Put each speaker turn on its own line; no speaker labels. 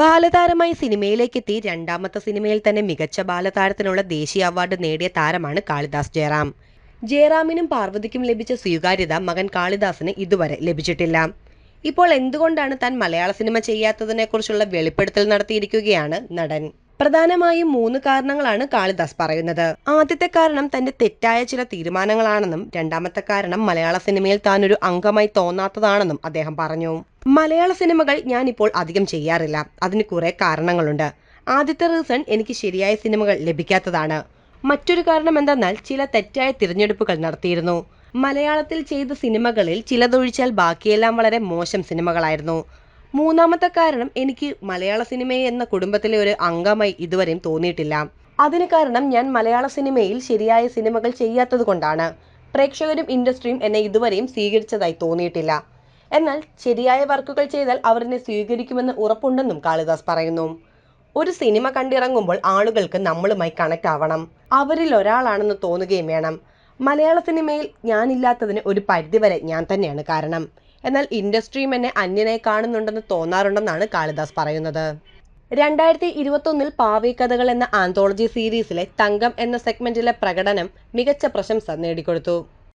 ബാലതാരമായി സിനിമയിലേക്കെത്തി രണ്ടാമത്തെ സിനിമയിൽ തന്നെ മികച്ച ബാലതാരത്തിനുള്ള ദേശീയ അവാർഡ് നേടിയ താരമാണ് കാളിദാസ് ജയറാം. ജയറാമിനും പാർവതിക്കും ലഭിച്ച സ്വീകാര്യത മകൻ കാളിദാസിന് ഇതുവരെ ലഭിച്ചിട്ടില്ല. ഇപ്പോൾ എന്തുകൊണ്ടാണ് താൻ മലയാള സിനിമ ചെയ്യാത്തതിനെക്കുറിച്ചുള്ള വെളിപ്പെടുത്തൽ നടത്തിയിരിക്കുകയാണ് നടൻ. പ്രധാനമായും മൂന്ന് കാരണങ്ങളാണ് കാളിദാസ് പറയുന്നത്. ആദ്യത്തെ കാരണം തന്റെ തെറ്റായ ചില തീരുമാനങ്ങളാണെന്നും രണ്ടാമത്തെ കാരണം മലയാള സിനിമയിൽ താൻ ഒരു അംഗമായി തോന്നാത്തതാണെന്നും അദ്ദേഹം പറഞ്ഞു. മലയാള സിനിമകൾ ഞാൻ ഇപ്പോൾ അധികം ചെയ്യാറില്ല. അതിന് കുറെ കാരണങ്ങളുണ്ട്. ആദ്യത്തെ റീസൺ എനിക്ക് ശരിയായ സിനിമകൾ ലഭിക്കാത്തതാണ്. മറ്റൊരു കാരണം എന്തെന്നാൽ ചില തെറ്റായ തിരഞ്ഞെടുപ്പുകൾ നടത്തിയിരുന്നു. മലയാളത്തിൽ ചെയ്ത സിനിമകളിൽ ചിലതൊഴിച്ചാൽ ബാക്കിയെല്ലാം വളരെ മോശം സിനിമകളായിരുന്നു. മൂന്നാമത്തെ കാരണം എനിക്ക് മലയാള സിനിമ എന്ന കുടുംബത്തിലെ ഒരു അംഗമായി ഇതുവരെയും തോന്നിയിട്ടില്ല. അതിന് കാരണം ഞാൻ മലയാള സിനിമയിൽ ശരിയായ സിനിമകൾ ചെയ്യാത്തത് കൊണ്ടാണ്. പ്രേക്ഷകരും ഇൻഡസ്ട്രിയും എന്നെ ഇതുവരെയും സ്വീകരിച്ചതായി തോന്നിയിട്ടില്ല. എന്നാൽ ശരിയായ വർക്കുകൾ ചെയ്താൽ അവരെന്നെ സ്വീകരിക്കുമെന്ന് ഉറപ്പുണ്ടെന്നും കാളിദാസ് പറയുന്നു. ഒരു സിനിമ കണ്ടിറങ്ങുമ്പോൾ ആളുകൾക്ക് നമ്മളുമായി കണക്ട് ആവണം. അവരിൽ ഒരാളാണെന്ന് തോന്നുകയും വേണം. മലയാള സിനിമയിൽ ഞാനില്ലാത്തതിന് ഒരു പരിധിവരെ ഞാൻ തന്നെയാണ് കാരണം. എന്നാൽ ഇൻഡസ്ട്രിയും എന്നെ അന്യനായി കാണുന്നുണ്ടെന്ന് തോന്നാറുണ്ടെന്നാണ് കാളിദാസ് പറയുന്നത്. രണ്ടായിരത്തി ഇരുപത്തൊന്നിൽ പാവേക്കഥകൾ കഥകൾ എന്ന ആന്തോളജി സീരീസിലെ തങ്കം എന്ന സെഗ്മെന്റിലെ പ്രകടനം മികച്ച പ്രശംസ നേടിക്കൊടുത്തു.